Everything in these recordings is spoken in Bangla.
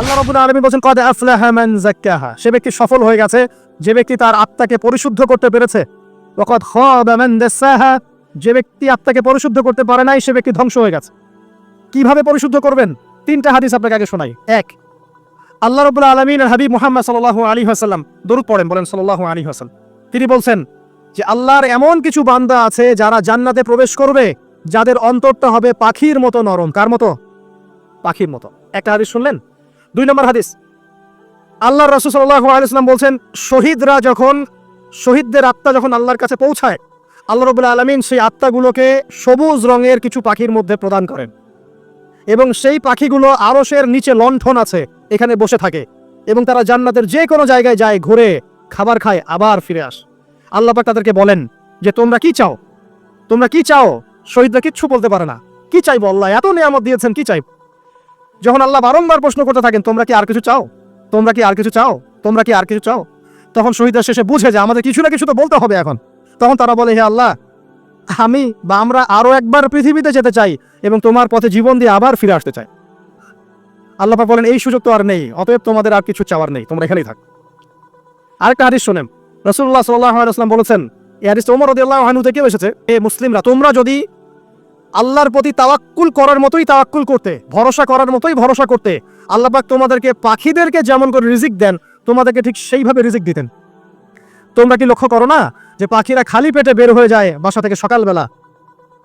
আল্লাহ রাব্বুল আলামিন বলছেন, কদ আফলাহা মান যাক্কাহা। সে ব্যক্তি সফল হয়ে গেছে, যে ব্যক্তি তার আত্মাকে পরিশুদ্ধ করতে পেরেছে। ওয়াকাদ খাবা মান দাসাহা। যে ব্যক্তি আত্মাকে পরিশুদ্ধ করতে পারে নাই, সে ব্যক্তি ধ্বংস হয়ে গেছে। কীভাবে পরিশুদ্ধ করবেন? তিনটা হাদিস আপনাকে আগে শোনাই। এক, আল্লাহ রাব্বুল আলামিন হাবিব মুহাম্মদ সাল্লাল্লাহু আলাইহি ওয়াসাল্লাম, দরুদ পড়েন, বলেন সাল্লাল্লাহু আলী ওয়াসাল্লাম। তিনি বলছেন যে, আল্লাহর এমন কিছু বান্দা আছে যারা জান্নাতে প্রবেশ করবে, যাদের অন্তরটা হবে পাখির মতো নরম। কার মতো? পাখির মতো। একটা হাদিস শুনলেন? দুই নম্বর হাদিস। আল্লাহ রসুল সাল্লাহ আলাইসলাম বলছেন, শহীদরা যখন, শহীদদের আত্মা যখন আল্লাহর কাছে পৌঁছায়, আল্লাহ রবুল্লা আলমিন সেই আত্মাগুলোকে সবুজ রঙের কিছু পাখির মধ্যে প্রদান করেন। এবং সেই পাখিগুলো আরসের নিচে লণ্ঠন আছে, এখানে বসে থাকে। এবং তারা জান্নাতের যে কোনো জায়গায় যায়, ঘুরে, খাবার খায়, আবার ফিরে আস। আল্লাহ পাক তাদেরকে বলেন যে, তোমরা কি চাও? তোমরা কি চাও? শহীদরা কিচ্ছু বলতে পারে না। কি চাইব? আল্লাহ এত নিয়ামত দিয়েছেন, কি চাইব? যখন আল্লাহ বারংবার প্রশ্ন করতে থাকেন, তোমরা কি আর কিছু চাও? তোমরা কি আর কিছু চাও? তোমরা কি আর কিছু চাও? তখন শহীদরা শেষে বুঝে যে আমাদের কিছু না কিছু তো বলতে হবে এখন। তখন তারা বলে, হে আল্লাহ, আমি বা আমরা আরও একবার পৃথিবীতে যেতে চাই এবং তোমার পথে জীবন দিয়ে আবার ফিরে আসতে চাই। আল্লাহ বলেন, এই সুযোগ তো আর নেই। অতএব তোমাদের আর কিছু চাওয়ার নেই। তোমরা এখানেই থাক। আরেকটা হাদিস শোনেন। রসুল্লাহ সাল্লাহ সাল্লাম বলেছেন, এই হাদিস ওমর রদিয়াল্লাহ হানু থেকেও এসেছে এ মুসলিমরা, তোমরা যদি আল্লাহর প্রতি তাওয়াক্কুল করার মতোই তাওয়াক্কুল করতে, ভরসা করার মতোই ভরসা করতে। আল্লাহ পাক তোমাদেরকে, পাখিদেরকে যেমন করে রিজিক দেন, তোমাদেরকে ঠিক সেইভাবে রিজিক দিতেন। তোমরা কি লক্ষ্য করো না যে পাখিরা খালি পেটে বের হয়ে যায় বাসা থেকে সকালবেলা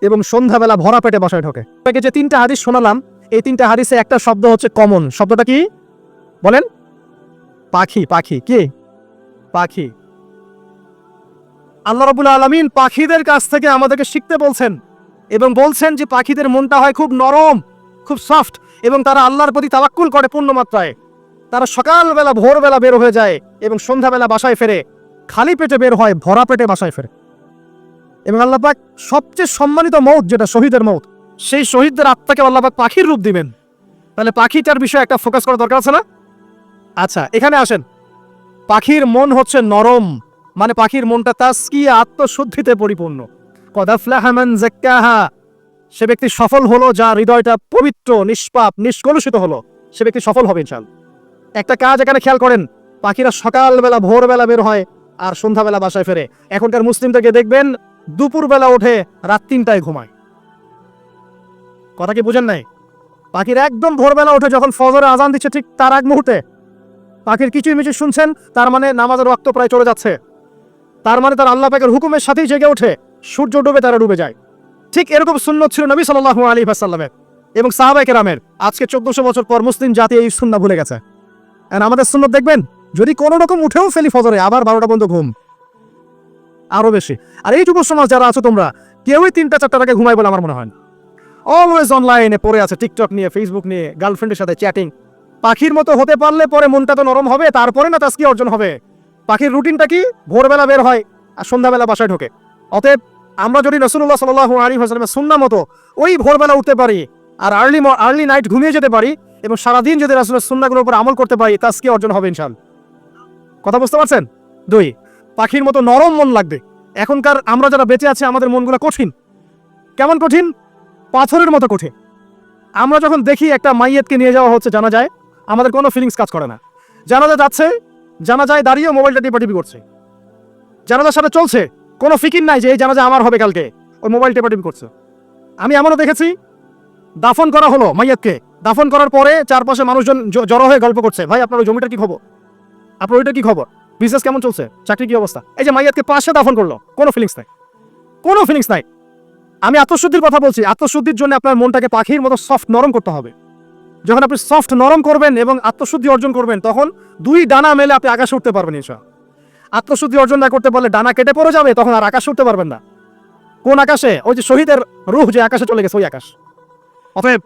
এবং সন্ধ্যাবেলা ভরা পেটে বাসায় ঢোকে? আপনাকে যে তিনটা হাদিস শোনালাম, এই তিনটা হাদিসে একটা শব্দ হচ্ছে কমন শব্দটা কি? বলেন। পাখি পাখি, কি? পাখি। আল্লাহ রাবুল আলমিন পাখিদের কাছ থেকে আমাদেরকে শিখতে বলছেন এবং বলছেন যে পাখিদের মনটা হয় খুব নরম, খুব সফট এবং তারা আল্লাহর প্রতি তাওয়াক্কুল করে পূর্ণ মাত্রায় তারা সকালবেলা, ভোরবেলা বের হয়ে যায় এবং সন্ধ্যাবেলা বাসায় ফেরে, খালি পেটে বের হয়, ভরা পেটে বাসায় ফেরে। এবং আল্লাহ পাক সবচেয়ে সম্মানিত মৌত যেটা শহীদের মৌত, সেই শহীদদের আত্মাকে আল্লাহ পাক পাখির রূপ দিবেন। তাহলে পাখিটার বিষয়ে একটা ফোকাস করা দরকার আছে না? আচ্ছা এখানে আসেন। পাখির মন হচ্ছে নরম মানে পাখির মনটা তাস্কিয়া, আত্মশুদ্ধিতে পরিপূর্ণ। কদাফলাহামান জাক্কাহা সে ব্যক্তি সফল হলো, যার হৃদয়টা পবিত্র, নিষ্পাপ, নিষ্কলুষিত হলো, সে ব্যক্তি সফল হবে ইনশাল একটা কাজ এখানে খেয়াল করেন, পাখিরা সকালবেলা, ভোরবেলা বের হয় আর সন্ধ্যাবেলা বাসায় ফেরে। এখনকার মুসলিমদেরকে দেখবেন, দুপুরবেলা ওঠে, রাত তিনটায় ঘুমায়। কথা কি বুঝেন নাই? পাখির একদম ভোরবেলা ওঠে, যখন ফজরে আজান দিচ্ছে ঠিক তার এক মুহূর্তে। পাখির কিছুই মিচি শুনছেন, তার মানে নামাজের রক্ত প্রায় চলে যাচ্ছে। তার মানে তার আল্লাহ পাকের হুকুমের সাথেই জেগে ওঠে। সূর্য ডুবে তারা ডুবে যায়। ঠিক এরকম সুন্নত ছিল নবী সাল্লাহ আলী ভাসাল্লামের এবং সাহাবাই কেরামের। আজকে চোদ্দশো বছর পর মুসলিম জাতি এই সুন্না ভুলে গেছে। আর আমাদের সুন্নত দেখবেন, যদি কোনো রকম উঠেও ফেলি ফজরে, আবার বারোটা পর্যন্ত ঘুম। আরও বেশি। আর এই যুব সমাজ যারা আছো তোমরা, কেউই তিনটা চারটার আগে ঘুমাই বলে আমার মনে হয় অলওয়েজ অনলাইনে পড়ে আছে টিকটক নিয়ে ফেসবুক নিয়ে গার্লফ্রেন্ডের সাথে চ্যাটিং পাখির মতো হতে পারলে পরে মনটা তো নরম হবে, তারপরে না তাস্কি অর্জন হবে। পাখির রুটিনটা কি? ভোরবেলা বের হয় আর সন্ধ্যাবেলা বাসায় ঢোকে। অতএব আমরা যদি রসুল্লাহ সাল আলী হাসলামের সুন্না মতো ওই ভোরবেলা উঠতে পারি আর আর্লি আর্লি নাইট ঘুমিয়ে যেতে পারি এবং সারাদিন যদি রাসুলের সুন্নাগুলোর উপর আমল করতে পারি তাস্কি অর্জন হবে ইনশাল কথা বুঝতে পারছেন? দুই, পাখির মতো নরম মন লাগবে। এখনকার আমরা যারা বেঁচে আছি, আমাদের মনগুলো কঠিন। কেমন কঠিন? পাথরের মতো কঠিন। আমরা যখন দেখি একটা মাইয়েতকে নিয়ে যাওয়া হচ্ছে, জানা যায় আমাদের কোনো ফিলিংস কাজ করে না। জানাজা যাচ্ছে জানা যায় দাঁড়িয়ে মোবাইলটা টিপাটিপি করছে। জানাজার সাথে চলছে। কোনো ফিকির নাই যে এই জানাজা আমার হবে কালকে। ওই মোবাইল টেপাটিপি করছে। আমি এমনও দেখেছি, দাফন করা হলো মাইয়াতকে। দাফন করার পরে চারপাশে মানুষজন জড়ো হয়ে গল্প করছে, ভাই, আপনার ওই জমিটার কি খবর? আপনার ওইটা কি খবর? বিজনেস কেমন চলছে? চাকরি কি অবস্থা? এই যে মাইয়াতকে পাশে দাফন করল, কোনো ফিলিংস নাই। কোনো ফিলিংস নাই। আমি আত্মশুদ্ধির কথা বলছি, আত্মশুদ্ধির জন্য আপনার মনটাকে পাখির মতো সফট নরম করতে হবে। যখন আপনি সফট নরম করবেন এবং আত্মশুদ্ধি অর্জন করবেন, তখন দুই ডানা মেলে আপনি আকাশে উঠতে পারবেন ইনশা আত্মশুদ্ধি অর্জন না করতে পারলে ডানা কেটে পড়ে যাবে, তখন আর আকাশে উঠতে পারবেন না। কোন আকাশে? ওই যে শহীদের রুহ যে আকাশে চলে গেছে, ওই আকাশ। অতএব,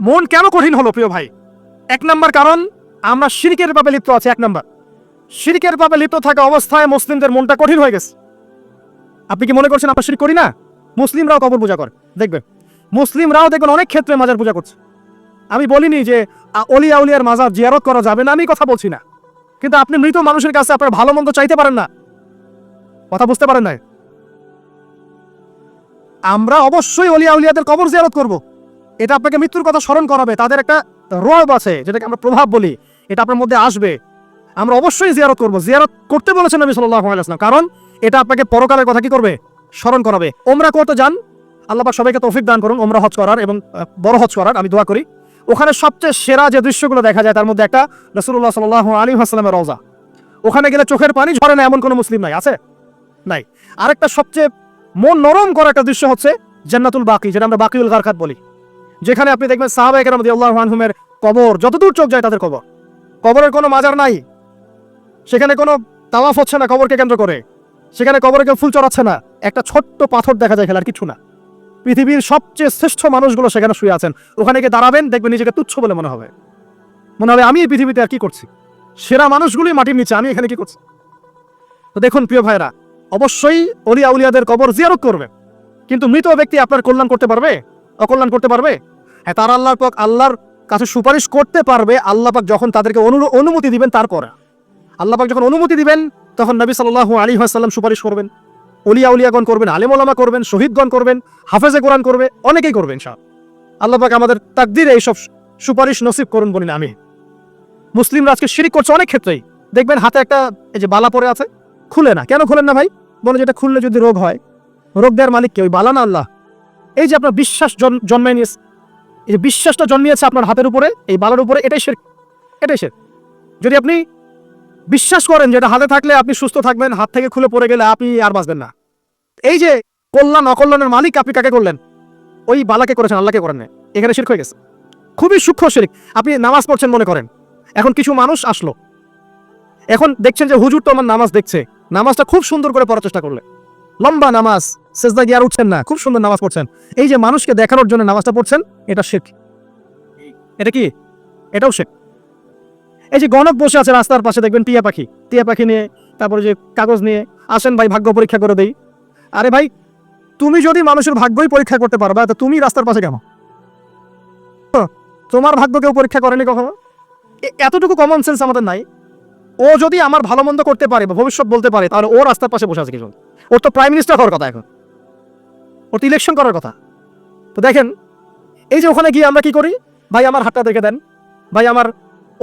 মন কেন কঠিন হলো, প্রিয় ভাই? এক নম্বর কারণ, আমরা শিরিকের পাপে লিপ্ত আছি, এক নম্বর। শিরিকের পাপে লিপ্ত থাকা অবস্থায় মুসলিমদের মনটা কঠিন হয়ে গেছে। আপনি কি মনে করছেন আমরা শিরিক করি না? মুসলিমরাও কবর পূজা করে। দেখবেন, মুসলিমরাও দেখবেন অনেক ক্ষেত্রে মাজার পূজা করছে। আমি বলিনি যে অলিয়া উলিয়ার মাজার জিয়ারত করা যাবে না, আমি কথা বলছি না। কিন্তু আপনি মৃত মানুষের কাছে আপনার ভালো মন্দ চাইতে পারেন না। কথা বুঝতে পারেন না আমরা অবশ্যই অলিয়া উলিয়াদের কবর জিয়ারত করব। এটা আপনাকে মৃত্যুর কথা স্মরণ করাবে। তাদের একটা রব আছে, যেটাকে আমরা প্রভাব বলি। এটা আপনার মধ্যে আসবে। আমরা অবশ্যই জিয়ারত করব। জিয়ারত করতে বলেছেন নবী সাল্লাল্লাহু আলাইহি ওয়াসাল্লাম। কারণ এটা আপনাকে পরকালের কথা কি করবে? স্মরণ করাবে। ওমরা করতে যান। আল্লাহ সবাইকে তৌফিক দান করুন। ওমরা হজ করার এবং বড় হজ করার। আমি দোয়া করি। ওখানে সবচেয়ে সেরা যে দৃশ্যগুলো দেখা যায়, তার মধ্যে একটা রাসূলুল্লাহ সাল্লাল্লাহু আলাইহি ওয়াসাল্লামের রওজা। ওখানে গেলে চোখের পানি ঝরে না, এমন কোনো মুসলিম নাই, আছে? নাই। আরেকটা সবচেয়ে মন নরম করা একটা দৃশ্য হচ্ছে জান্নাতুল বাকি, যেটা আমরা বাকিউল গারকাত বলি। যেখানে আপনি দেখবেন সাহাবায়ে কেরাম রাদিয়াল্লাহু আনহুমের কবর, যতদূর চোখ যায় তাদের কবর। কবরের কোনো মাজার নাই। সেখানে কোনো তাওয়াফ হচ্ছে না কবরকে কেন্দ্র করে। সেখানে কবরে কেউ ফুল চড়াচ্ছে না। একটা ছোট্ট পাথর দেখা যায় খেলার, কিছু না। পৃথিবীর সবচেয়ে শ্রেষ্ঠ মানুষগুলো সেখানে শুয়ে আছেন। ওখানে গিয়ে দাঁড়াবেন, দেখবেন নিজেকে তুচ্ছ বলে মনে হবে। মনে হবে, আমি এই পৃথিবীতে আর কি করছি? সেরা মানুষগুলোই মাটির নিচে, আমি এখানে কি করছি? তো দেখুন, প্রিয় ভাইরা অবশ্যই অলিয়া উলিয়াদের কবর জিয়ারত করবে। কিন্তু মৃত ব্যক্তি আপনার কল্যাণ করতে পারবে? অকল্যাণ করতে পারবে? হ্যাঁ তার আল্লাহর পাক আল্লাহর কাছে সুপারিশ করতে পারবে, আল্লাহ পাক যখন তাদেরকে অনুমতি দিবেন তারপরে। আল্লাহ পাক যখন অনুমতি দিবেন, তখন নবী সাল্লাল্লাহু আলী সাল্লাম সুপারিশ করবেন। অলিয়া উলিয়াগণ করবেন, আলেম ওলামা করবেন, শহীদগণ করবেন, হাফেজে কোরআন করবে, অনেকেই করবেন সব আল্লাহ পাক আমাদের তাকদিরে এইসব সুপারিশ নসিব করুন বলি না আমি মুসলিমরা আজকে শিরিক করছে অনেক ক্ষেত্রেই। দেখবেন হাতে একটা, এই যে বালা পরে আছে, খুলে না। কেন খুলেন না ভাই? বলে যেটা খুললে যদি রোগ হয়। রোগ দেওয়ার মালিক কে? ওই বালা না আল্লাহ? এই যে আপনার বিশ্বাস জন- জন্মায় নিয়েছে, এই যে বিশ্বাসটা জন্মিয়েছে আপনার হাতের উপরে, এই বালার উপরে, এটাই শের এটাই শের যদি আপনি বিশ্বাস করেন যেটা হাতে থাকলে আপনি সুস্থ থাকবেন, হাত থেকে খুলে পড়ে গেলে আপনি আর বাঁচবেন না। এই যে কল্যাণ, অকল্যাণের মালিক আপনি কাকে করলেন? ওই বালাকে করেছেন, আল্লাহকে করেন না এখানে শিরক হয়ে গেছে। খুবই সূক্ষ্ম শিরিক। আপনি নামাজ পড়ছেন মনে করেন। এখন কিছু মানুষ আসলো। এখন দেখছেন যে হুজুর তো আমার নামাজ দেখছে। নামাজটা খুব সুন্দর করে পড়ার চেষ্টা করলে। লম্বা নামাজ সেজদা গিয়ে আর উঠছেন না। খুব সুন্দর নামাজ পড়ছেন। এই যে মানুষকে দেখানোর জন্য নামাজটা পড়ছেন, এটা শেখ এটা কি? এটাও শেখ এই যে গণক বসে আছে রাস্তার পাশে, দেখবেন টিয়া পাখি। টিয়া পাখি নিয়ে, তারপরে যে কাগজ নিয়ে আসেন ভাই, ভাগ্য পরীক্ষা করে দেই। আরে ভাই, তুমি যদি মানুষের ভাগ্যই পরীক্ষা করতে পারবা তো তুমি রাস্তার পাশে কেন? তোমার ভাগ্য কেউ পরীক্ষা করেনি কখনো? এতটুকু কমন সেন্স আমাদের নাই। ও যদি আমার ভালো মন্দ করতে পারে, বা ভবিষ্যৎ বলতে পারে, তাহলে ও রাস্তার পাশে বসে আছে কিছু ওর তো প্রাইম মিনিস্টার হওয়ার কথা এখন। ওর তো ইলেকশন করার কথা। তো দেখেন, এই যে ওখানে গিয়ে আমরা কি করি? ভাই, আমার হাতটা দেখে দেন। ভাই, আমার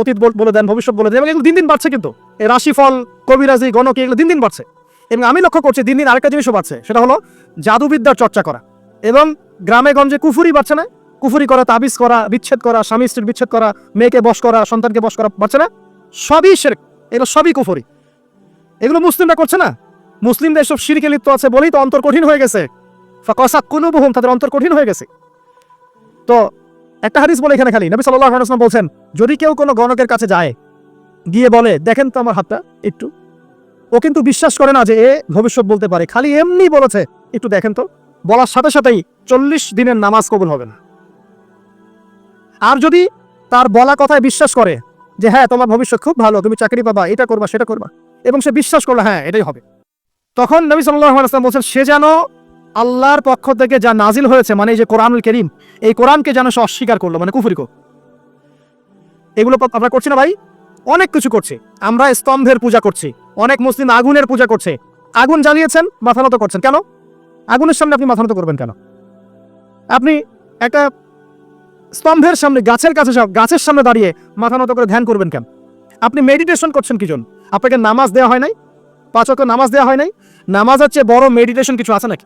অতীত বলে দেন, ভবিষ্যৎ বলে দেন, এবং এগুলো দিন দিন বাড়ছে কিন্তু। এই রাশিফল, কবিরাজি, গণকি, এগুলো দিন দিন বাড়ছে। এবং আমি লক্ষ্য করছি দিন দিন আরেকটা জিনিসও বাড়ছে, সেটা হলো জাদুবিদ্যার চর্চা করা। এবং গ্রামে গঞ্জে কুফুরি বাড়ছে না? কুফুরি করা, তাবিজ করা, বিচ্ছেদ করা, স্বামী স্ত্রীর বিচ্ছেদ করা, মেয়েকে বস করা, সন্তানকে বস করা বাড়ছে না? সবই শিরক এগুলো সবই কুফুরি। এগুলো মুসলিমরা করছে না? মুসলিমদের সব শিরকে লিপ্ত আছে বলেই তো অন্তর কঠিন হয়ে গেছে। কোনো বহুম তাদের অন্তর কঠিন হয়ে গেছে। তো একটা হাদিস বলে এখানে খালি। নবী সাল্লাল্লাহু আলাইহি বলছেন, যদি কেউ কোনো গণকের কাছে যায়, গিয়ে বলে, দেখেন তো আমার হাতটা, একটু। ও কিন্তু বিশ্বাস করে না যে এ ভবিষ্যৎ বলতে পারে। খালি এমনি বলেছে, একটু দেখেন তো। বলার সাথে সাথেই চল্লিশ দিনের নামাজ কবুল হবে না। আর যদি তার বলা কথায় বিশ্বাস করে যে হ্যাঁ তোমার ভবিষ্যৎ খুব ভালো, তুমি চাকরি পাবা, এটা করবা, সেটা করবা, এবং সে বিশ্বাস করল হ্যাঁ এটাই হবে। তখন নবী সাল্লাল্লাহু আলাইহি ওয়াসাল্লাম বলছেন, সে যেন আল্লাহর পক্ষ থেকে যা নাজিল হয়েছে মানে এই যে কোরআনুল করিম, এই কোরআনকে যেন সে অস্বীকার করল মানে কুফরি কো। এগুলো আমরা করছি না ভাই? অনেক কিছু করছি। আমরা স্তম্ভের পূজা করছি, অনেক মুসলিম আগুনের পূজা করছে। আগুন জ্বালিয়েছেন, মাথা নত করছেন। কেন? আগুনের সামনে আপনি মাথা নত করবেন কেন? আপনি একটা স্তম্ভের সামনে, গাছের কাছে গাছের সামনে দাঁড়িয়ে মাথা নত করে ধ্যান করবেন কেন? আপনি মেডিটেশন করছেন কি জন্য আপনাকে নামাজ দেওয়া হয় নাই? পাঁচ ওয়াক্ত নামাজ দেওয়া হয় নাই? নামাজের চেয়ে বড় মেডিটেশন কিছু আছে নাকি?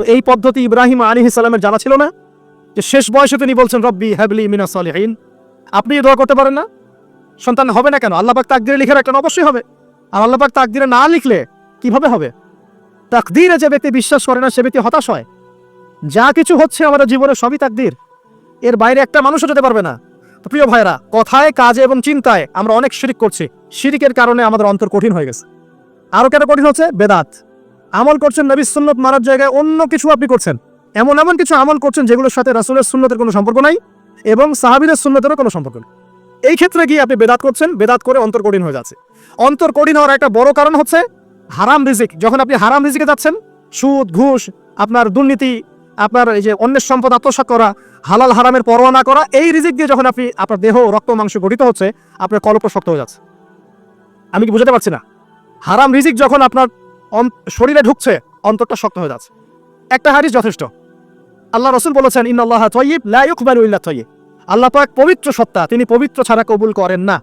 তো এই পদ্ধতি ইব্রাহিম আলী ইসলামের জানা ছিল না? যে শেষ বয়সে তিনি বলছেন, রব্বি হ্যাবলি মিনা সালিহিন। আপনি দোয়া করতে পারেন না? সন্তান হবে না কেন? আল্লাহ পাক তাকদিরে লিখে রাখলেন, অবশ্যই হবে। আর আল্লাহ পাক তাকদিরে না লিখলে কীভাবে হবে? তাকদিরে যে ব্যক্তি বিশ্বাস করে না, সে ব্যক্তি হতাশ হয়। যা কিছু হচ্ছে আমাদের জীবনে সবই তাকদির। এর বাইরে একটা মানুষও যেতে পারবে না। তো প্রিয় ভাইরা কথায়, কাজে এবং চিন্তায় আমরা অনেক শিরিক করছি। শিরিকের কারণে আমাদের অন্তর কঠিন হয়ে গেছে। আরও কেন কঠিন হচ্ছে? বেদাত। আমল করছেন নবী সুন্নত মারার জায়গায় অন্য কিছু আপনি করছেন। এমন এমন কিছু আমল করছেন যেগুলোর সাথে রাসূলের সুন্নতের কোনো সম্পর্ক নাই এবং সাহাবিদের সুন্নতেরও কোনো সম্পর্ক নেই। এই ক্ষেত্রে গিয়ে আপনি বেদাত করছেন, বেদাত করে অন্তর কঠিন হয়ে যাচ্ছে। অন্তর কঠিন হওয়ার একটা বড় কারণ হচ্ছে হারাম রিজিক। যখন আপনি হারাম রিজিকে যাচ্ছেন, সুদ, ঘুষ, আপনার দুর্নীতি, আপনার এই যে অন্যের সম্পদ আত্মসাৎ করা, হালাল হারামের পরোয়া না করা, এই রিজিক দিয়ে যখন আপনি আপনার দেহ, রক্ত, মাংস গঠিত হচ্ছে, আপনার কলপ শক্ত হয়ে যাচ্ছে। আমি কি বুঝাতে পারছি না? হারাম রিজিক যখন আপনার শরীরে ঢুকছে, অন্তরটা শক্ত হয়ে যাচ্ছে। একটা হারিস যথেষ্ট। আল্লাহ রসুল বলেছেন ইন আল্লাহ তৈব লাইকবালু তৈব আল্লাহ পাক পবিত্র সত্তা, তিনি পবিত্র ছাড়া কবুল করেন না।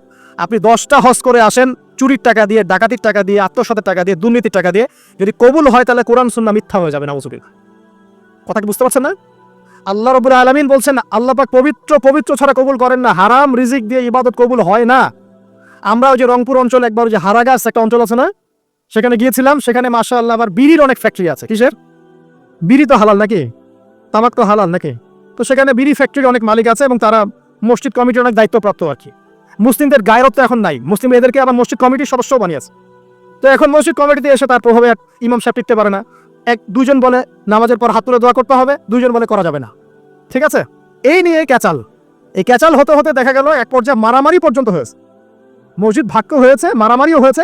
আপনি দশটা হজ করে আসেন, চুরির টাকা দিয়ে, ডাকাতির টাকা দিয়ে, আত্মসাতের টাকা দিয়ে, দুর্নীতির টাকা দিয়ে, যদি কবুল হয় তাহলে কোরআন সুন্না মিথ্যা হয়ে যাবে না কথা কি বুঝতে পারছেন না? আল্লাহ রবুল আলমিন বলছেন, আল্লাহ পাক পবিত্র পবিত্র ছাড়া কবুল করেন না, হারাম রিজিক দিয়ে ইবাদত কবুল হয় না। আমরা ওই যে রংপুর অঞ্চল একবার ওই যে হারাগাছ একটা অঞ্চল আছে না? সেখানে গিয়েছিলাম, সেখানে মাসা আল্লাহ আবার বিড়ির অনেক ফ্যাক্টরি আছে। কিসের? বিড়ি তো হালাল নাকি? তামাক তো হালাল নাকি? তো সেখানে বিড়ি ফ্যাক্টরির অনেক মালিক আছে এবং তারা মসজিদ কমিটির অনেক দায়িত্বপ্রাপ্ত আর কি। মুসলিমদের গায়রত্ব এখন নাই। মুসলিম এদেরকে আবার মসজিদ কমিটির সদস্য বানিয়েছে। তো এখন মসজিদ কমিটিতে এসে তার প্রভাবে এক ইমাম সাহেব টিকতে পারে না। এক, দুজন বলে নামাজের পর হাত তুলে দোয়া করতে হবে, দুজন বলে করা যাবে না। ঠিক আছে? এই নিয়ে ক্যাচাল। এই ক্যাচাল হতে হতে দেখা গেল এক পর্যায়ে মারামারি পর্যন্ত হয়েছে। মসজিদ ভাগ্য হয়েছে, মারামারিও হয়েছে।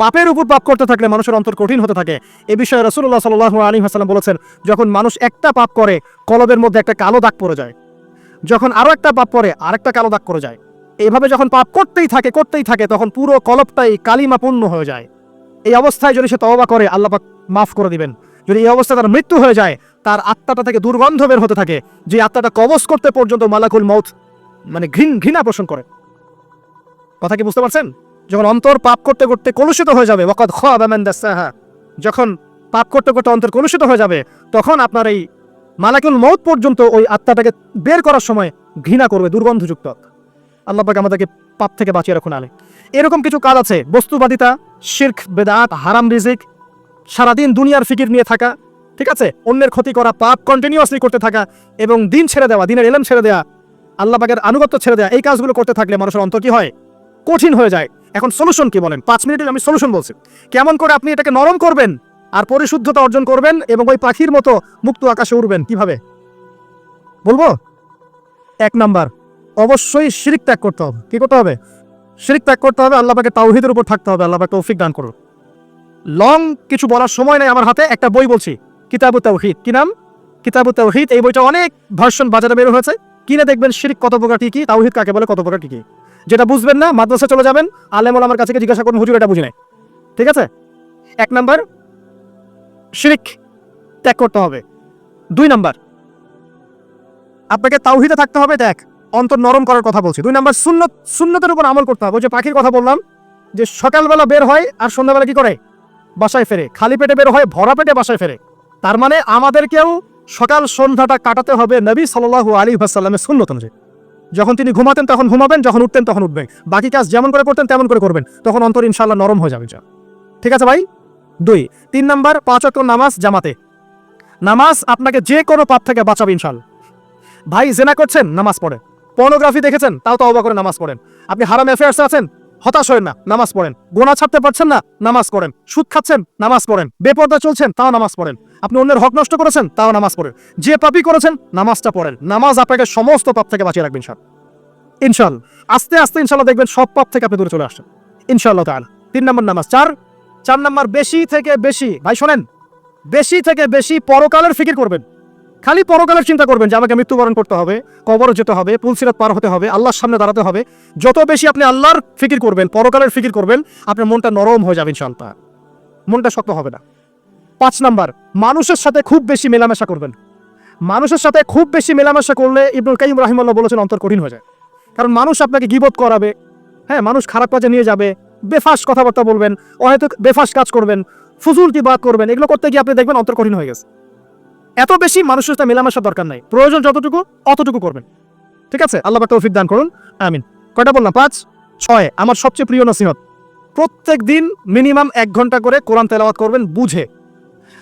পাপের উপর পাপ করতে থাকলে মানুষের অন্তর কঠিন হতে থাকে। এ বিষয়ে রসুল্লাহ সাল আলী হাসালাম বলেছেন, যখন মানুষ একটা পাপ করে, কলবের মধ্যে একটা কালো দাগ পড়ে যায়। যখন আরও একটা পাপ করে, আরেকটা কালো দাগ করে যায়। এইভাবে যখন পাপ করতেই থাকে করতেই থাকে, তখন পুরো কলবটাই কালিমাপূর্ণ হয়ে যায়। এই অবস্থায় যদি সে তওবা করে, আল্লাহ পাক মাফ করে দিবেন। যদি এই অবস্থায় তার মৃত্যু হয়ে যায়, তার আত্মাটা থেকে দুর্গন্ধ বের হতে থাকে, যে আত্মাটা কবজ করতে পর্যন্ত মালাকুল মৌত মানে ঘৃণ, ঘৃণা পোষণ করে। কথা কি বুঝতে পারছেন? যখন অন্তর পাপ করতে করতে কলুষিত হয়ে যাবে, ওয়াকাদ খাবা মান দাসাহা, যখন পাপ করতে করতে অন্তর কলুষিত হয়ে যাবে, তখন আপনার এই মালাকুল মৌত পর্যন্ত ওই আত্মাটাকে বের করার সময় ঘৃণা করবে, দুর্গন্ধযুক্ত। আত্মা। আল্লাহ পাক আমাদেরকে পাপ থেকে বাঁচিয়ে রাখুন আলে এরকম কিছু কাজ আছে, বস্তুবাদিতা, শির্ক, বেদাত, হারাম রিজিক, সারাদিন দুনিয়ার ফিকির নিয়ে থাকা, ঠিক আছে? অন্যের ক্ষতি করা, পাপ কন্টিনিউয়াসলি করতে থাকা এবং দিন ছেড়ে দেওয়া, দিনের এলেম ছেড়ে দেওয়া, আল্লাহ পাকের আনুগত্য ছেড়ে দেওয়া, এই কাজগুলো করতে থাকলে মানুষের অন্তর কি হয়? কঠিন হয়ে যায়। এখন সলিউশন কি বলেন? পাঁচ মিনিটে আমি সলিউশন বলছি। কেমন করে আপনি এটাকে নরম করবেন আর পরিশুদ্ধতা অর্জন করবেন এবং ওই পাখির মতো মুক্ত আকাশে উড়বেন কীভাবে? বলব? এক নাম্বার, অবশ্যই শিরিক ত্যাগ করতে হবে। কি করতে হবে? শিরিক ত্যাগ করতে হবে আল্লাহ পাকে তাওহিদের উপর থাকতে হবে আল্লাহ পাকে তৌফিক দান করুন। লং কিছু বলার সময় নেই আমার হাতে, একটা বই বলছি, কিতাবু তাওহিদ। কি নাম? কিতাবু তাওহিদ। এই বইটা অনেক ভার্সন বাজারে বের হয়েছে। কিনে দেখবেন শিরিক কত প্রকার কি কি, তাওহিদ কাকে বলে, কত প্রকার কি কি। যেটা বুঝবেন না, মাদ্রাসা চলে যাবেন আলেমল আমার কাছে জিজ্ঞাসা করুন, হুজুর এটা বুঝি নাই। ঠিক আছে? এক নাম্বার, শিরিক ত্যাগ করতে হবে। দুই নাম্বার, আপনাকে তাওহিদে থাকতে হবে, দেখ, অন্তর নরম করার কথা বলছি। দুই নাম্বার, সুন্নত, সুন্নতের উপর আমল করতে হবে। যে পাখির কথা বললাম, যে সকালবেলা বের হয় আর সন্ধ্যাবেলা কি করে? বাসায় ফেরে। খালি পেটে বের হয়, ভরা পেটে বাসায় ফেরে। তার মানে আমাদেরকেও সকাল সন্ধ্যাটা কাটাতে হবে নবী সাল্লাহ আলী ভাসাল্লামের সুন্নত অনুযায়ী। যখন তিনি ঘুমাতেন, তখন ঘুমাবেন, যখন উঠতেন, তখন উঠবেন। বাকি কাজ যেমন করে করতেন, তেমন করে করবেন। তখন অন্তর ইনশাল্লাহ নরম হয়ে যাবে যা। ঠিক আছে ভাই? দুই। তিন নাম্বার, পাঁচ অক্ট নামাজ জামাতে। নামাজ আপনাকে যে কোনো পাপ থেকে বাঁচাবে ইনশাল্লাহ ভাই, জেনা করছেন? নামাজ পড়ে পর্নোগ্রাফি দেখেছেন? তাও তো অবা করে নামাজ পড়েন। আপনি হারাম অ্যাফেয়ার্স আছেন? হতাশ হয়েন না, নামাজ পড়েন। গোনা ছাড়তে পারছেন না? নামাজ পড়েন। সুদ খাচ্ছেন? নামাজ পড়েন। বেপর্দা চলছেন? তাও নামাজ পড়েন। আপনি অন্যের হক নষ্ট করেছেন, তাও নামাজ পড়েন। যে পাপই করেছেন, নামাজটা পড়েন। নামাজ আপনাকে সমস্ত পাপ থেকে বাঁচিয়ে রাখবেন ইনশাল ইনশাল আস্তে আস্তে ইনশাল্লাহ দেখবেন সব পাপ থেকে আপনি দূরে চলে আসছেন। ইনশাল্লাহ তাআলা। তিন নম্বর নামাজ। চার চার নম্বর বেশি থেকে বেশি। ভাই, শোনেন। বেশি থেকে বেশি পরকালের ফিকির করবেন। খালি পরকালের চিন্তা করবেন যে আমাকে মৃত্যুবরণ করতে হবে, কবর যেতে হবে, পুলসিরাত পার হতে হবে, আল্লাহর সামনে দাঁড়াতে হবে। যত বেশি আপনি আল্লাহর ফিকির করবেন, পরকালের ফিকির করবেন, আপনার মনটা নরম হয়ে যাবে ইনশাল্লাহ মনটা শক্ত হবে না। পাঁচ নাম্বার, মানুষের সাথে খুব বেশি মেলামেশা করবেন। মানুষের সাথে খুব বেশি মেলামেশা করলে ইবনুল কাইম রাহিমাল্লাহ বলেছেন অন্তর কঠিন হয়ে যায়। কারণ মানুষ আপনাকে গিবত করাবে হ্যাঁ মানুষ খারাপ কাজে নিয়ে যাবে, বেফাস কথাবার্তা বলবেন হয়তো বেফাস কাজ করবেন ফুজুলটি বাদ করবেন, এগুলো করতে গিয়ে আপনি দেখবেন অন্তর কঠিন হয়ে গেছে। এত বেশি মানুষের সাথে মেলামেশার দরকার নাই। প্রয়োজন যতটুকু, অতটুকু করবেন। ঠিক আছে? আল্লাহ তৌফিক দান করুন। আমিন। কয়টা বললাম? পাঁচ, ছয়। আমার সবচেয়ে প্রিয় নসিহত প্রত্যেক দিন মিনিমাম এক ঘণ্টা করে কোরআন তেলাওয়াত করবেন, বুঝে।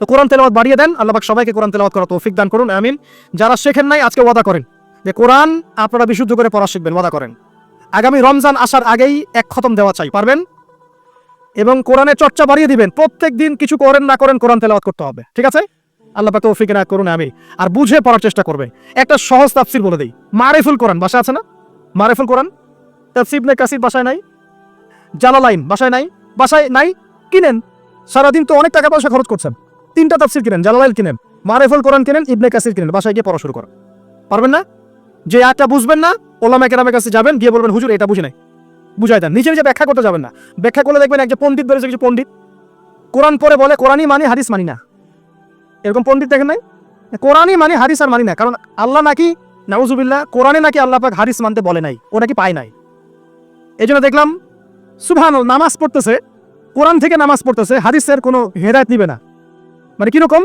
তো কোরআন তেলাওয়াত বাড়িয়ে দেন। আল্লাহ সবাইকে কোরআন তেলাওয়াত করা তৌফিক দান করুন, আমিন। যারা শেখেন নাই, আজকে ওয়াদা করেন যে কোরআন আপনারা বিশুদ্ধ করে পড়া শিখবেন, ওয়াদা করেন। আগামী রমজান আসার আগেই এক খতম দেওয়া চাই, পারবেন? এবং কোরআনের চর্চা বাড়িয়ে দিবেন। প্রত্যেক দিন কিছু করেন, না করেন, কোরআন তেলাওয়াত করতে হবে। ঠিক আছে? আল্লাহ তৌফিক না করুন আমি আর বুঝে পড়ার চেষ্টা করবে। একটা সহজ তাফসির বলে দেই। মারেফুল কোরআন বাসা আছে না? মারেফুল কোরআন? তাফসির নে কাসির বাসায় নাই? জালালাইন, বাসায় নাই? বাসায় নাই? কিনেন? সারাদিন তো অনেক টাকা পয়সা খরচ করছেন। তিনটা তাফসির কিনেন জালালাইন কিনেন, মারেফুল কোরআন কিনেন, ইবনে কাসির কিনেন, বাসায় গিয়ে পড়া শুরু করেন। পারবেন না? যে একটা বুঝবেন না, ওলামা কেরামের কাছে যাবেন, গিয়ে বলবেন, হুজুর, এটা বুঝি নাই। বুঝাই দেন। নিজে নিজে ব্যাখ্যা করতে যাবেন না। ব্যাখ্যা করলে দেখবেন একজন পণ্ডিত বেরোছে কিছু পণ্ডিত। কোরআন পরে বলে, কোরআনই মানি, হাদিস মানি না। এরকম পণ্ডিত দেখেন নাই? কোরআনই মানি, হাদিস আর মানি না। কারণ আল্লাহ নাকি, নাউজুবিল্লাহ, কোরআনে নাকি আল্লাহ পাক হাদিস মানতে বলে নাই। ও নাকি পায় নাই। এই জন্য দেখলাম সুবহান নামাজ পড়তেছে, কোরআন থেকে নামাজ পড়তেছে, হাদিসের কোনো হেদায়ত নিবে না। মানে কীরকম?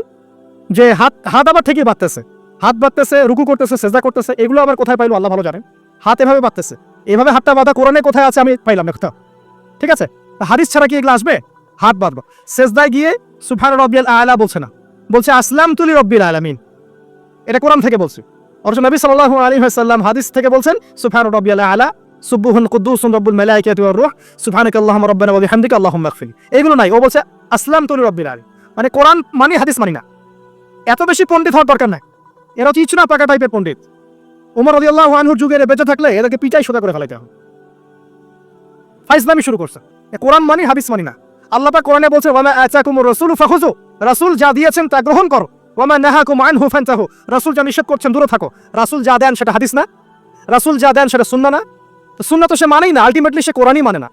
যে হাত হাত আবার ঠিকই বাঁধতেছে হাত বাঁধতেছে রুকু করতেছে সেজা করতেছে, এগুলো আবার কোথায় পাইলো? আল্লাহ ভালো জানেন। হাত এভাবে বাঁধতেছে এভাবে হাতটা বাঁধা কোরআনে কোথায় আছে আমি পাইলাম না কোথাও। ঠিক আছে? হাদিস ছাড়া কি এগুলো আসবে? হাত বাঁধবো। সেজদায় গিয়ে সুফান রব্বিয়াল আলা বলছে না। বলছে আসলাম তুলি রব্বিল আলামিন। এটা কোরআন থেকে বলছে। অথচ নবী সাল্লাল্লাহু আলাইহি ওয়াসাল্লাম হাদিস থেকে বলছেন সুবহান রাব্বিয়াল আলা, সুবহুন কুদ্দুসুন রব্বুল মালাইকাতি ওয়ার রূহ সুবহানাকা আল্লাহুম্মা রাব্বানা ওয়া বিহামদিকা আল্লাহুম্মা ইগফির। এগুলো নাই। ও বলছে আসলাম তুলি রব্বিল আলামিন। মানে কোরআন মানে হাদিস মানি না। এত বেশি পণ্ডিত হওয়ার দরকার নাই। এরা হচ্ছে ইচুনা পাকা টাইপের পণ্ডিত। উমর রাদিয়াল্লাহু আনহুর যুগে এরা বেঁচে থাকলে এদেরকে পিটাই সোজা করে ফেলাইতে হবে। ফাইজলামি শুরু করছে। কোরআন মানি, হাদিস মানি না। আল্লাহ পাক কোরআনে বলছে ওয়ামা আতাকুমুর রাসূলু রাসূল যা দিয়েছেন তা গ্রহণ করো। ওয়ামা নাহাকুম আনহু ফান্তাহু। রাসূল যা নিষেধ করছেন, দূরে থাকো। রাসূল যা দেন সেটা হাদিস না। রাসূল যা দেন সেটা সুন্নাহ না। তো সুন্নাহ তো সে মানেই না। আলটিমেটলি সে কোরআনই মানে না।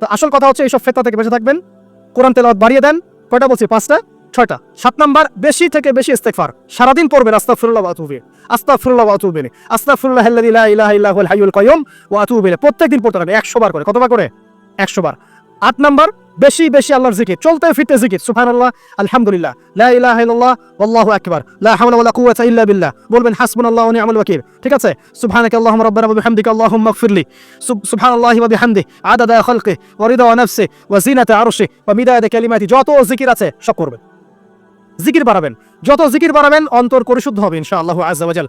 তো আসল কথা হচ্ছে, এইসব ফেতনা থেকে বেঁচে থাকবেন। কোরআন তেলাওয়াত বাড়িয়ে দেন। কয়টা বলছি? পাঁচটা? ছয়টা। সাত নাম্বার, বেশি থেকে বেশি ইস্তেকফার সারাদিন পড়বেন আস্তাফুল্লাহ ওয়া আস্তাফুল্লাহ ইলাইহি। আস্তাফুল্লাহ ইলাহা ইল্লা হাইয়ুল কাইয়ুম ওয়া আতুবু প্রত্যেকদিন পড়তে থাকবেন 100 বার করে। কতবার করে? 100 বার। আট নাম্বার বেশি বেশি আল্লাহর জিকির, চলতে ফিরতে জিকির, সুবহানাল্লাহ, আলহামদুলিল্লাহ, লা ইলাহা আল্লাহু ইল্লা বলবেন নি'মাল ওয়াকিল, ঠিক আছে? সুবহানাকা আল্লাহুম্মা রাব্বানা ওয়া বিহামদিকা কালিমাতি, যত জিকির আছে, সব করবেন। জিকির বাড়াবেন, যত জিকির বাড়াবেন, অন্তর পরিশুদ্ধ হবে ইনশাআল্লাহু আজ্জা ওয়া জাল।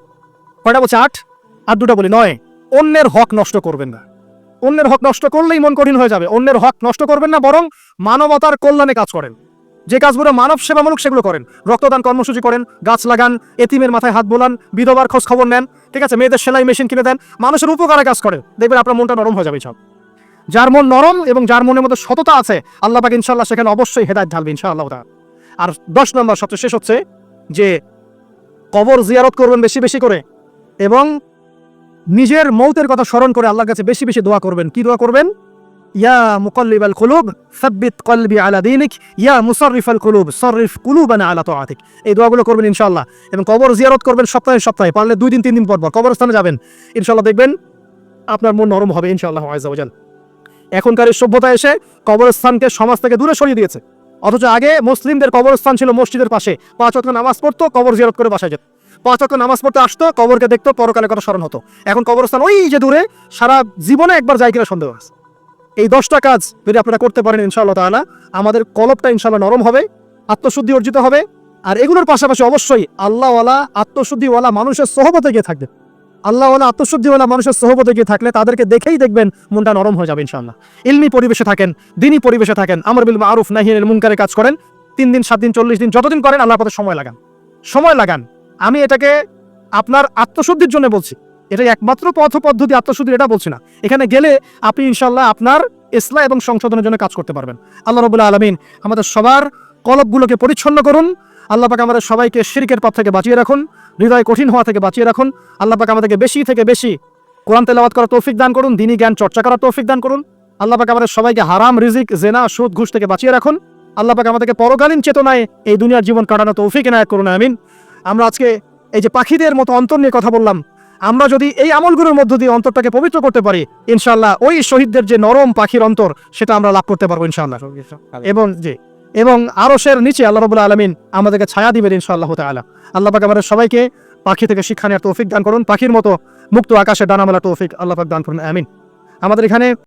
কয়টা বলছে? আট? আর দুটা বলি নয়। অন্যের হক নষ্ট করবেন না। অন্যের হক নষ্ট করলেই মন কঠিন হয়ে যাবে। অন্যের হক নষ্ট করবেন না, বরং মানবতার কল্যাণে কাজ করেন। যে কাজগুলো মানব সেবামূলক সেগুলো করেন। রক্তদান কর্মসূচি করেন, গাছ লাগান, এতিমের মাথায় হাত বোলান, বিধবার খোঁজ খবর নেন, ঠিক আছে, মেয়েদের সেলাই মেশিন কিনে দেন, মানুষের উপকারে কাজ করেন দেখবেন আপনার মনটা নরম হয়ে যাবে সব। যার মন নরম এবং যার মনের মধ্যে সততা আছে, আল্লাহ পাক ইনশাল্লাহ সেখানে অবশ্যই হেদায়ত ঢালবে ইনশাআল্লাহ। আর দশ নম্বর, সবচেয়ে শেষ হচ্ছে যে কবর জিয়ারত করবেন বেশি বেশি করে এবং নিজের মৌতের কথা স্মরণ করে আল্লাহর কাছে বেশি বেশি দোয়া করবেন। কি দোয়া করবেন? ইয়া মুকাল্লিবাল কুলুব, সাব্বিত কলবি আলা দীনিক, ইয়া মুসাররিফাল কুলুব, সররিফ কুলুবানা আলা তাআতিক। এই দোয়াগুলো করবেন ইনশাআল্লাহ। এবং কবর জিয়ারত করবেন সপ্তাহে সপ্তাহে, পারলে দুই দিন, তিন দিন পর পর কবরস্থানে যাবেন। ইনশাআল্লাহ দেখবেন আপনার মন নরম হবে ইনশাআল্লাহ ওয়াজাল। এখনকার এই সভ্যতা এসে কবরস্থানকে সমাজ থেকে দূরে সরিয়ে দিয়েছে। অথচ আগে মুসলিমদের কবরস্থান ছিল মসজিদের পাশে। পাঁচ নামাজ পড়তো, কবর জিয়ারত করে বাসায় যেত। পাঁচ নামাজ পড়তে আসতো, কবরকে দেখতো, পরকালে কথা স্মরণ হতো। এখন কবরস্থান ওই যে দূরে, সারা জীবনে একবার যায় কিনা সন্দেহ আছে। এই দশটা কাজ যদি আপনারা করতে পারেন ইনশাআল্লাহ তাআলা, আমাদের কলবটা ইনশাআল্লাহ নরম হবে, আত্মশুদ্ধি অর্জিত হবে, আর এগুলোর পাশাপাশি অবশ্যই আল্লাহওয়ালা, আত্মশুদ্ধিওয়ালা মানুষের সহবতে গিয়ে থাকবে আল্লাহওয়ালা, আত্মশুদ্ধিওয়ালা মানুষের সহবতে গিয়ে থাকলে তাদেরকে দেখেই দেখবেন মনটা নরম হয়ে যাবে ইনশাআল্লাহ। ইলমি পরিবেশে থাকেন দিনই পরিবেশে থাকেন, আমর বিল আরুফ নাহিয়ানিল মুনকারে কাজ করেন, তিন দিন, সাত দিন, চল্লিশ দিন, যতদিন করেন আল্লাহর পথে সময় লাগান। সময় লাগান। আমি এটাকে আপনার আত্মশুদ্ধির জন্য বলছি। এটা একমাত্র পথ পদ্ধতি আত্মশুদ্ধির, এটা বলছি না। এখানে গেলে আপনি ইনশাল্লাহ আপনার ইসলাম এবং সংশোধনের জন্য কাজ করতে পারবেন। আল্লাহ রবুল্লাহ আলমিন আমাদের সবার কলবগুলোকে পরিচ্ছন্ন করুন। আল্লাহ পাক আমাদের সবাইকে শিরকের পথ থেকে বাঁচিয়ে রাখুন, হৃদয় কঠিন হওয়া থেকে বাঁচিয়ে রাখুন। আল্লাহ পাক আমাদেরকে বেশি থেকে বেশি কোরআন তেলাওয়াত করার তৌফিক দান করুন, দিনী জ্ঞান চর্চা করার তৌফিক দান করুন। আল্লাহ পাক আমাদের সবাইকে হারাম, রিজিক, জেনা, সুদ, ঘুষ থেকে বাঁচিয়ে রাখুন। আল্লাহ পাক আমাদেরকে পরকালীন চেতনায় এই দুনিয়ার জীবন কাটানো তৌফিক এনায়ত করুন, আমিন। আমরা আজকে এই যে পাখিদের মতো অন্তর নিয়ে কথা বললাম আমরা যদি এই আমলগুলোর মধ্য দিয়ে অন্তরটাকে পবিত্র করতে পারি ইনশাল্লাহ ওই শহীদদের যে নরম পাখির অন্তর সেটা আমরা লাভ করতে পারব ইনশাল্লাহ এবং যে এবং আরশের নিচে আল্লাহ রবুল্লা আলমিন আমাদেরকে ছায়া দিবেন ইনশাআল্লাহ তাআলা। আল্লাহ পাক আমাদের সবাইকে পাখি থেকে শিক্ষা নেওয়ার তৌফিক দান করুন পাখির মতো মুক্ত আকাশে ডানামেলা তৌফিক আল্লাহ পাক দান করুন আমিন। আমাদের এখানে